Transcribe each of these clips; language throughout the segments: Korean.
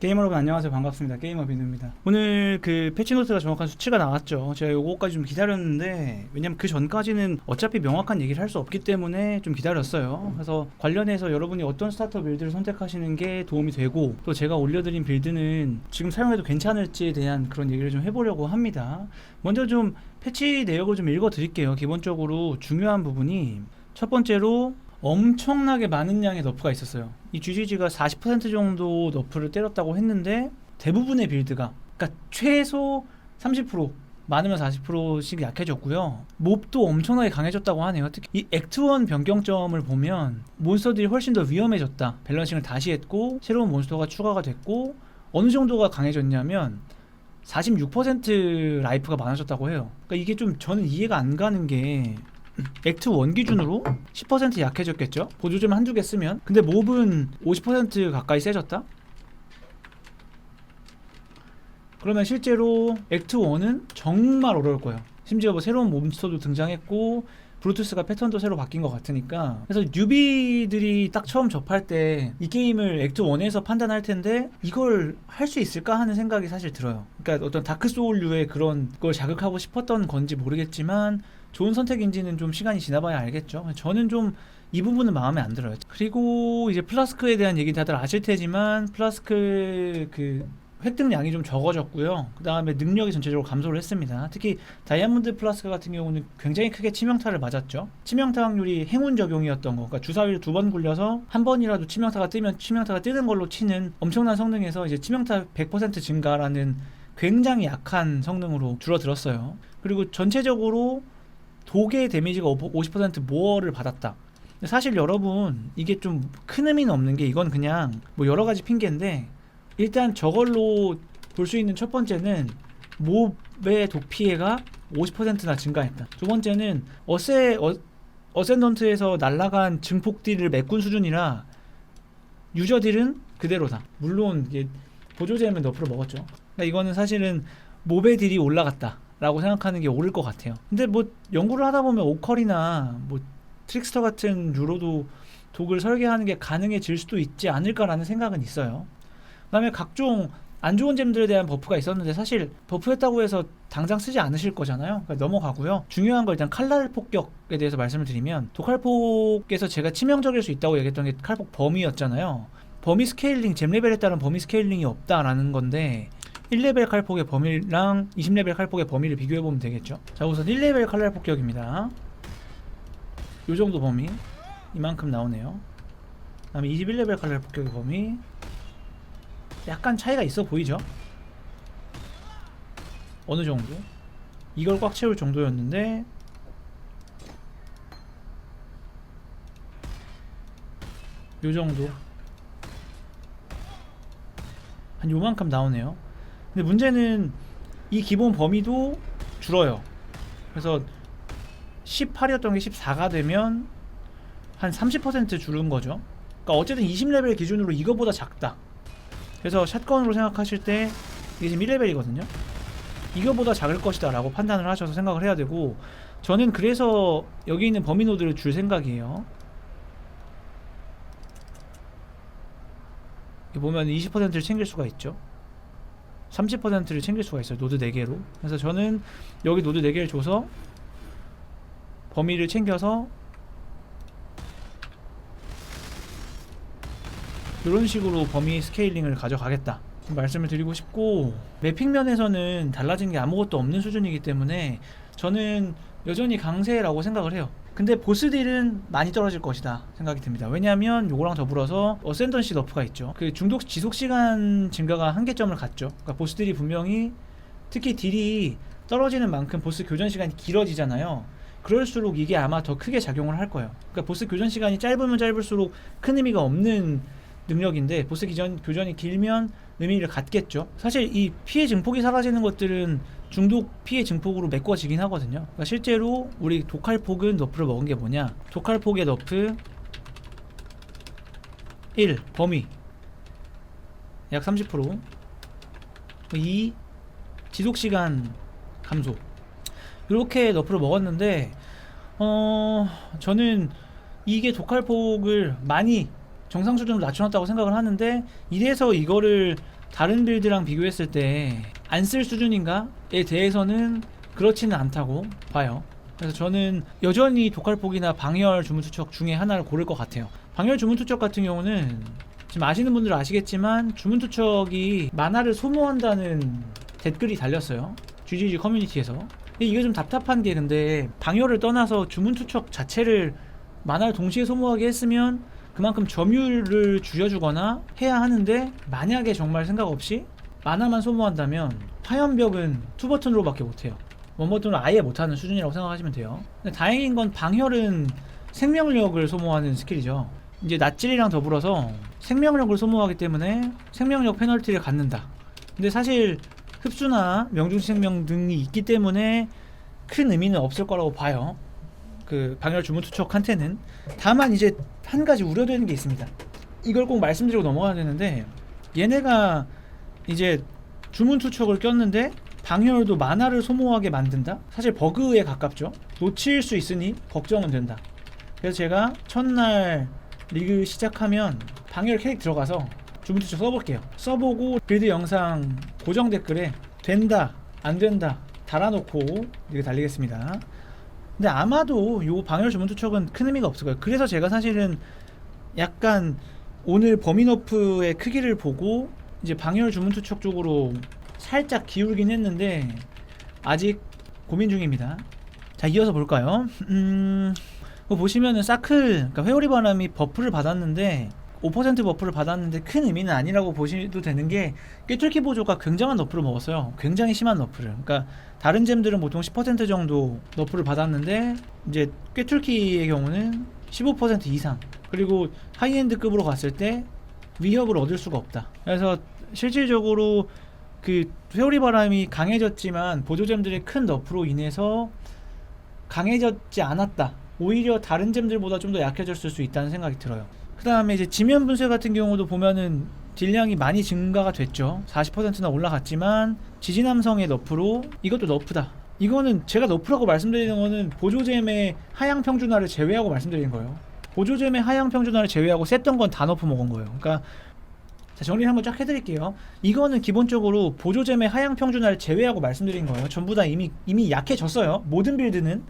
게이머 여러분 안녕하세요. 반갑습니다. 게이머 비누입니다. 오늘 그 패치노트가 정확한 수치가 나왔죠. 제가 요거까지 좀 기다렸는데 왜냐면 그 전까지는 어차피 명확한 얘기를 할 수 없기 때문에 좀 기다렸어요. 그래서 관련해서 여러분이 어떤 스타터 빌드를 선택하시는 게 도움이 되고 또 제가 올려드린 빌드는 지금 사용해도 괜찮을지에 대한 그런 얘기를 좀 해보려고 합니다. 먼저 좀 패치 내역을 좀 읽어 드릴게요. 기본적으로 중요한 부분이 첫 번째로 엄청나게 많은 양의 너프가 있었어요. 이 GGG가 40% 정도 너프를 때렸다고 했는데 대부분의 빌드가 그러니까 최소 30% 많으면 40%씩 약해졌고요. 몹도 엄청나게 강해졌다고 하네요. 특히 이 액트1 변경점을 보면 몬스터들이 훨씬 더 위험해졌다. 밸런싱을 다시 했고 새로운 몬스터가 추가가 됐고 어느 정도가 강해졌냐면 46% 라이프가 많아졌다고 해요. 그러니까 이게 좀 저는 이해가 안 가는 게 액트 1 기준으로 10% 약해졌겠죠? 보조점 한두 개 쓰면 근데 몹은 50% 가까이 세졌다? 그러면 실제로 액트 1은 정말 어려울 거예요 심지어 뭐 새로운 몬스터도 등장했고 브루투스가 패턴도 새로 바뀐 것 같으니까 그래서 뉴비들이 딱 처음 접할 때 이 게임을 액트 1에서 판단할 텐데 이걸 할 수 있을까 하는 생각이 사실 들어요 그러니까 어떤 다크 소울류의 그런 걸 자극하고 싶었던 건지 모르겠지만 좋은 선택인지는 좀 시간이 지나봐야 알겠죠. 저는 좀 이 부분은 마음에 안 들어요. 그리고 이제 플라스크에 대한 얘기 다들 아실 테지만 플라스크 그 획득량이 좀 적어졌고요. 그 다음에 능력이 전체적으로 감소를 했습니다. 특히 다이아몬드 플라스크 같은 경우는 굉장히 크게 치명타를 맞았죠. 치명타 확률이 행운 적용이었던 거. 그러니까 주사위를 두 번 굴려서 한 번이라도 치명타가 뜨면 치명타가 뜨는 걸로 치는 엄청난 성능에서 이제 치명타 100% 증가라는 굉장히 약한 성능으로 줄어들었어요. 그리고 전체적으로 독의 데미지가 50% 모어를 받았다. 사실 여러분 이게 좀 큰 의미는 없는 게 이건 그냥 뭐 여러 가지 핑계인데 일단 저걸로 볼 수 있는 첫 번째는 몹의 독 피해가 50%나 증가했다. 두 번째는 어세 어, 어센던트에서 날라간 증폭 딜을 메꾼 수준이라 유저 딜은 그대로다. 물론 이게 보조제면 너프를 먹었죠. 그러니까 이거는 사실은 몹의 딜이 올라갔다. 라고 생각하는 게 옳을 것 같아요. 근데 뭐 연구를 하다 보면 오컬이나 뭐 트릭스터 같은 류로도 독을 설계하는 게 가능해질 수도 있지 않을까라는 생각은 있어요. 그 다음에 각종 안 좋은 잼들에 대한 버프가 있었는데 사실 버프했다고 해서 당장 쓰지 않으실 거잖아요. 그러니까 넘어가고요. 중요한 거 일단 칼날 폭격에 대해서 말씀을 드리면 독칼폭에서 제가 치명적일 수 있다고 얘기했던 게 칼폭 범위였잖아요. 범위 스케일링 잼 레벨에 따른 범위 스케일링이 없다라는 건데 1레벨 칼폭의 범위랑 20레벨 칼폭의 범위를 비교해 보면 되겠죠. 자, 우선 1레벨 칼날 폭격입니다. 요 정도 범위 이만큼 나오네요. 그 다음에 21레벨 칼날 폭격의 범위 약간 차이가 있어 보이죠? 어느 정도? 이걸 꽉 채울 정도였는데 요 정도 한 요만큼 나오네요. 근데 문제는 이 기본 범위도 줄어요. 그래서 18이었던 게 14가 되면 한 30% 줄은 거죠. 그러니까 어쨌든 20레벨 기준으로 이거보다 작다. 그래서 샷건으로 생각하실 때 이게 지금 1레벨이거든요. 이거보다 작을 것이다 라고 판단을 하셔서 생각을 해야 되고 저는 그래서 여기 있는 범위 노드를 줄 생각이에요. 보면 20%를 챙길 수가 있죠. 30%를 챙길 수가 있어요. 노드 4개로. 그래서 저는 여기 노드 4개를 줘서 범위를 챙겨서 이런 식으로 범위 스케일링을 가져가겠다. 말씀을 드리고 싶고 매핑 면에서는 달라진 게 아무것도 없는 수준이기 때문에 저는 여전히 강세라고 생각을 해요. 근데 보스딜은 많이 떨어질 것이다 생각이 듭니다. 왜냐하면 요거랑 더불어서 어센던시 너프가 있죠. 그 중독 지속 시간 증가가 한계점을 갔죠. 그러니까 보스딜이 분명히 특히 딜이 떨어지는 만큼 보스 교전 시간이 길어지잖아요. 그럴수록 이게 아마 더 크게 작용을 할 거예요. 그러니까 보스 교전 시간이 짧으면 짧을수록 큰 의미가 없는 능력인데 보스 기전 교전이 길면 의미를 갖겠죠. 사실 이 피해 증폭이 사라지는 것들은 중독 피해 증폭으로 메꿔지긴 하거든요. 그러니까 실제로 우리 독칼폭은 너프를 먹은 게 뭐냐? 독칼폭의 너프 1 범위 약 30% 2 지속 시간 감소 이렇게 너프를 먹었는데 어 저는 이게 독칼폭을 많이 정상 수준으로 낮춰놨다고 생각을 하는데 이래서 이거를 다른 빌드랑 비교했을 때 안 쓸 수준인가에 대해서는 그렇지는 않다고 봐요. 그래서 저는 여전히 독할폭이나 방열 주문투척 중에 하나를 고를 것 같아요. 방열 주문투척 같은 경우는 지금 아시는 분들은 아시겠지만 주문투척이 만화를 소모한다는 댓글이 달렸어요. GGG 커뮤니티에서. 이게 좀 답답한 게 근데 방열을 떠나서 주문투척 자체를 만화를 동시에 소모하게 했으면 그만큼 점유율을 줄여주거나 해야 하는데 만약에 정말 생각 없이 만화만 소모한다면 화염벽은 투버튼으로 밖에 못해요. 원버튼으로 아예 못하는 수준이라고 생각하시면 돼요. 근데 다행인 건 방혈은 생명력을 소모하는 스킬이죠. 이제 낫질이랑 더불어서 생명력을 소모하기 때문에 생명력 페널티를 갖는다. 근데 사실 흡수나 명중시 생명 등이 있기 때문에 큰 의미는 없을 거라고 봐요. 그 방열 주문 투척한테는 다만 이제 한 가지 우려되는 게 있습니다. 이걸 꼭 말씀드리고 넘어가야 되는데 얘네가 이제 주문 투척을 꼈는데 방열도 만화를 소모하게 만든다? 사실 버그에 가깝죠. 놓칠 수 있으니 걱정은 된다. 그래서 제가 첫날 리그 시작하면 방열 캐릭 들어가서 주문 투척 써볼게요. 써보고 빌드 영상 고정 댓글에 된다, 안 된다 달아놓고 이렇게 달리겠습니다. 근데 아마도 요 방열 주문 투척은 큰 의미가 없을 거예요. 그래서 제가 사실은 약간 오늘 버미너프의 크기를 보고 이제 방열 주문 투척 쪽으로 살짝 기울긴 했는데 아직 고민 중입니다. 자 이어서 볼까요? 음, 뭐 보시면은 사클, 그러니까 회오리 바람이 버프를 받았는데 5% 버프를 받았는데 큰 의미는 아니라고 보셔도 되는 게 꿰뚫기 보조가 굉장한 너프를 먹었어요. 굉장히 심한 너프를. 그러니까 다른 잼들은 보통 10% 정도 너프를 받았는데 이제 꿰뚫기의 경우는 15% 이상. 그리고 하이엔드급으로 갔을 때 위협을 얻을 수가 없다. 그래서 실질적으로 그 회오리 바람이 강해졌지만 보조잼들의 큰 너프로 인해서 강해졌지 않았다. 오히려 다른 잼들보다 좀 더 약해졌을 수 있다는 생각이 들어요. 그 다음에 이제 지면 분쇄 같은 경우도 보면은 딜량이 많이 증가가 됐죠. 40%나 올라갔지만 지지남성의 너프로 이것도 너프다. 이거는 제가 너프라고 말씀드리는 거는 보조잼의 하향 평준화를 제외하고 말씀드리는 거예요. 보조잼의 하향 평준화를 제외하고 셌던 건다 너프 먹은 거예요. 그러니까 자, 정리를 한번 쫙 해드릴게요. 이거는 기본적으로 보조잼의 하향 평준화를 제외하고 말씀드린 거예요. 전부 다 이미 이미 약해졌어요. 모든 빌드는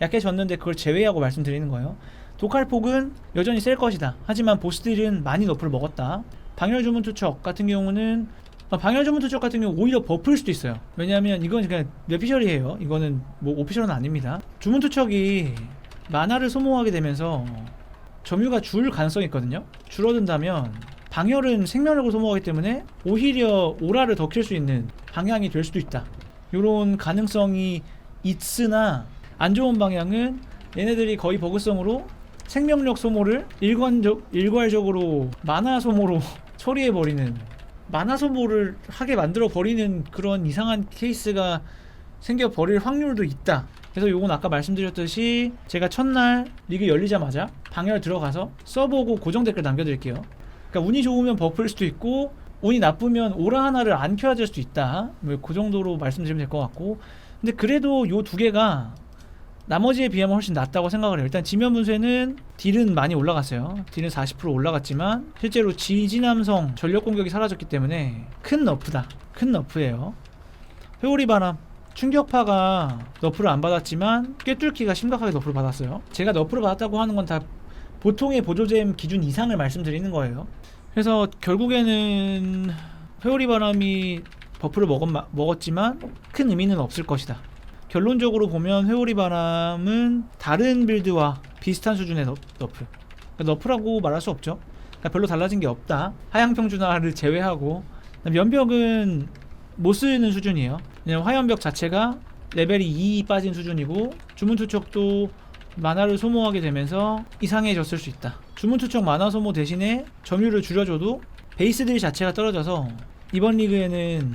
약해졌는데 그걸 제외하고 말씀드리는 거예요. 독할폭은 여전히 셀 것이다. 하지만 보스들은 많이 너프를 먹었다. 방열 주문 투척 같은 경우는 아, 방열 주문 투척 같은 경우 오히려 버프일 수도 있어요. 왜냐하면 이건 그냥 뇌피셜이에요. 이거는 뭐 오피셜은 아닙니다. 주문 투척이 만화를 소모하게 되면서 점유가 줄 가능성이 있거든요. 줄어든다면 방열은 생명력을 소모하기 때문에 오히려 오라를 더 킬 수 있는 방향이 될 수도 있다. 이런 가능성이 있으나 안 좋은 방향은 얘네들이 거의 버그성으로 생명력 소모를 일관적 일괄적으로 만화 소모로 처리해 버리는 만화 소모를 하게 만들어 버리는 그런 이상한 케이스가 생겨 버릴 확률도 있다. 그래서 요건 아까 말씀드렸듯이 제가 첫날 리그 열리자마자 방열 들어가서 써보고 고정 댓글 남겨드릴게요. 그러니까 운이 좋으면 버프일 수도 있고 운이 나쁘면 오라 하나를 안 켜야 될 수도 있다. 뭐그 정도로 말씀드리면 될 것 같고. 근데 그래도 요 두 개가 나머지에 비하면 훨씬 낫다고 생각을 해요. 일단 지면 분쇄는 딜은 많이 올라갔어요. 딜은 40% 올라갔지만 실제로 지지남성 전력 공격이 사라졌기 때문에 큰 너프다. 큰 너프예요. 회오리 바람 충격파가 너프를 안 받았지만 꿰뚫기가 심각하게 너프를 받았어요. 제가 너프를 받았다고 하는 건 다 보통의 보조잼 기준 이상을 말씀드리는 거예요. 그래서 결국에는 회오리 바람이 버프를 먹었, 먹었지만 큰 의미는 없을 것이다. 결론적으로 보면 회오리 바람은 다른 빌드와 비슷한 수준의 너, 너프. 그러니까 너프라고 말할 수 없죠. 그러니까 별로 달라진 게 없다. 하향 평준화를 제외하고 연벽은 못 쓰는 수준이에요. 왜냐면 화염벽 자체가 레벨이 2 빠진 수준이고 주문 투척도 만화를 소모하게 되면서 이상해졌을 수 있다. 주문 투척 만화 소모 대신에 점유를 줄여줘도 베이스들 자체가 떨어져서 이번 리그에는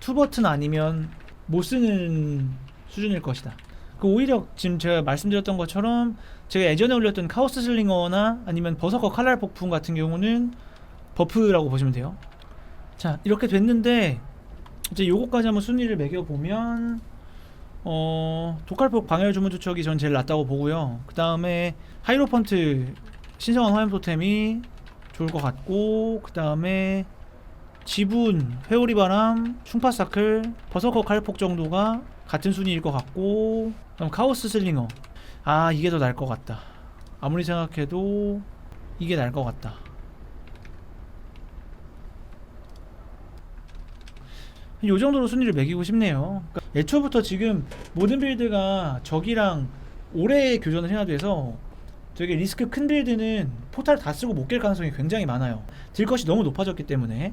투 버튼 아니면 못 쓰는 수준일 것이다. 그 오히려 지금 제가 말씀드렸던 것처럼 제가 예전에 올렸던 카오스 슬링어나 아니면 버서커 칼날 폭풍 같은 경우는 버프라고 보시면 돼요. 자 이렇게 됐는데 이제 요거까지 한번 순위를 매겨 보면 어 독할폭 방열 주문 투척이 전 제일 낫다고 보고요. 그 다음에 하이로펀트 신성한 화염 토템이 좋을 것 같고 그 다음에 지분, 회오리 바람, 충파 사클, 버서커 칼폭 정도가 같은 순위일 것 같고 그럼 카오스 슬링어. 아 이게 더 나을 것 같다. 아무리 생각해도 이게 나을 것 같다 요 정도로 순위를 매기고 싶네요. 그러니까 애초부터 지금 모든 빌드가 적이랑 오래 교전을 해야 돼서 되게 리스크 큰 빌드는 포탈 다 쓰고 못 깰 가능성이 굉장히 많아요. 딜 것이 너무 높아졌기 때문에.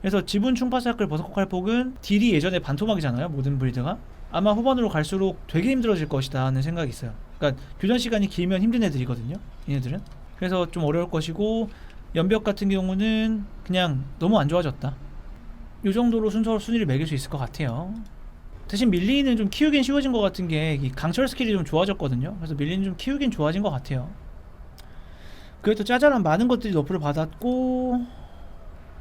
그래서 지분 충파 사클 버서커 칼폭은 딜이 예전에 반토막이잖아요 모든 빌드가. 아마 후반으로 갈수록 되게 힘들어질 것이다 하는 생각이 있어요. 그러니까 교전 시간이 길면 힘든 애들이거든요 얘네들은. 그래서 좀 어려울 것이고 연벽 같은 경우는 그냥 너무 안 좋아졌다 요 정도로 순서로 순위를 매길 수 있을 것 같아요 대신 밀리는 좀 키우긴 쉬워진 것 같은 게이 강철 스킬이 좀 좋아졌거든요 그래서 밀리는 좀 키우긴 좋아진 것 같아요 그래도 짜잘한 많은 것들이 너프를 받았고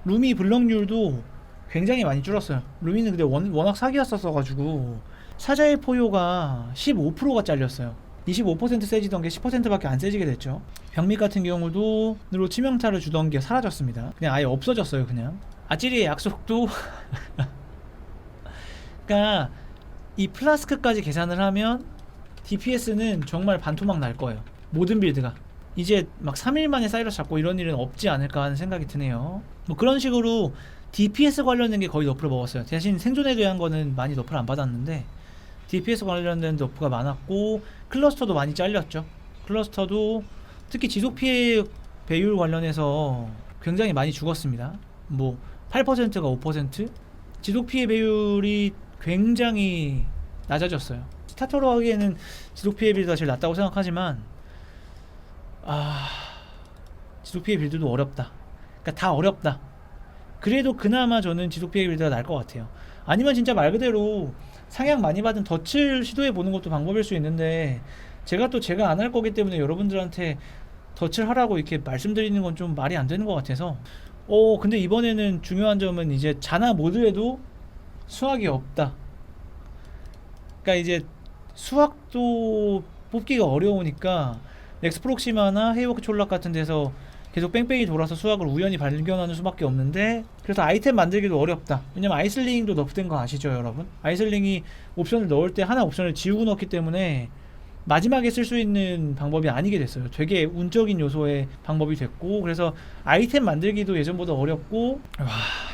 루미 블럭률도 굉장히 많이 줄었어요. 루미는 근데 원, 워낙 사기였었어가지고 사자의 포효가 15%가 잘렸어요. 25% 세지던 게 10%밖에 안 세지게 됐죠. 병미 같은 경우도 으로 치명타를 주던 게 사라졌습니다. 그냥 아예 없어졌어요. 그냥 아찌리의 약속도 그러니까 이 플라스크까지 계산을 하면 DPS는 정말 반토막 날 거예요. 모든 빌드가. 이제 막 3일 만에 사이러스 잡고 이런 일은 없지 않을까 하는 생각이 드네요. 뭐 그런 식으로 DPS 관련된 게 거의 너프를 먹었어요. 대신 생존에 대한 거는 많이 너프를 안 받았는데 DPS 관련된 너프가 많았고 클러스터도 많이 잘렸죠. 클러스터도 특히 지속 피해 배율 관련해서 굉장히 많이 죽었습니다. 뭐 8%가 5% 지속 피해 배율이 굉장히 낮아졌어요. 스타터로 하기에는 지속 피해 비율이 제일 낮다고 생각하지만 아 지속 피해 빌드도 어렵다. 그러니까 다 어렵다. 그래도 그나마 저는 지속 피해 빌드가 나을 것 같아요. 아니면 진짜 말 그대로 상향 많이 받은 덫을 시도해 보는 것도 방법일 수 있는데 제가 또 제가 안 할 거기 때문에 여러분들한테 덫을 하라고 이렇게 말씀드리는 건 좀 말이 안 되는 것 같아서 어 근데 이번에는 중요한 점은 이제 자나 모드에도 수학이 없다. 그러니까 이제 수학도 뽑기가 어려우니까 넥스프록시마나 헤이워크 촐락 같은 데서 계속 뺑뺑이 돌아서 수학을 우연히 발견하는 수밖에 없는데 그래서 아이템 만들기도 어렵다 왜냐면 아이슬링도 너프된 거 아시죠 여러분 아이슬링이 옵션을 넣을 때 하나 옵션을 지우고 넣기 때문에 마지막에 쓸 수 있는 방법이 아니게 됐어요 되게 운적인 요소의 방법이 됐고 그래서 아이템 만들기도 예전보다 어렵고 와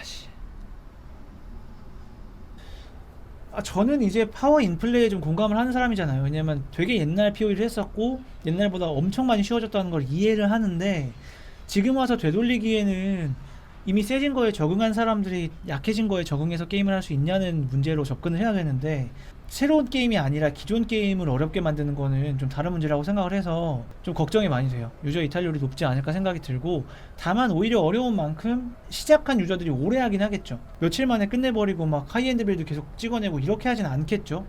씨. 아, 저는 이제 파워 인플레이에 좀 공감을 하는 사람이잖아요. 왜냐면 되게 옛날 POE를 했었고 옛날보다 엄청 많이 쉬워졌다는 걸 이해를 하는데 지금 와서 되돌리기에는 이미 세진 거에 적응한 사람들이 약해진 거에 적응해서 게임을 할 수 있냐는 문제로 접근을 해야 되는데 새로운 게임이 아니라 기존 게임을 어렵게 만드는 거는 좀 다른 문제라고 생각을 해서 좀 걱정이 많이 돼요. 유저 이탈률이 높지 않을까 생각이 들고 다만 오히려 어려운 만큼 시작한 유저들이 오래 하긴 하겠죠. 며칠 만에 끝내버리고 막 하이엔드 빌드 계속 찍어내고 이렇게 하진 않겠죠.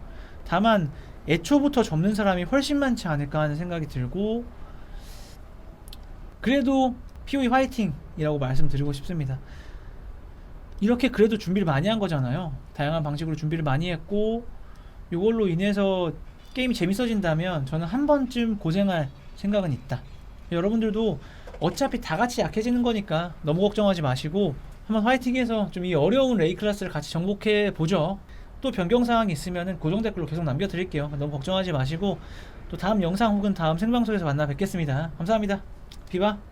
다만 애초부터 접는 사람이 훨씬 많지 않을까 하는 생각이 들고 그래도 POE 화이팅이라고 말씀드리고 싶습니다. 이렇게 그래도 준비를 많이 한 거잖아요. 다양한 방식으로 준비를 많이 했고 이걸로 인해서 게임이 재밌어진다면 저는 한 번쯤 고생할 생각은 있다. 여러분들도 어차피 다 같이 약해지는 거니까 너무 걱정하지 마시고 한번 화이팅해서 좀 이 어려운 레이 클래스를 같이 정복해 보죠. 또 변경 사항이 있으면은 고정 댓글로 계속 남겨드릴게요. 너무 걱정하지 마시고 또 다음 영상 혹은 다음 생방송에서 만나 뵙겠습니다. 감사합니다. 비바.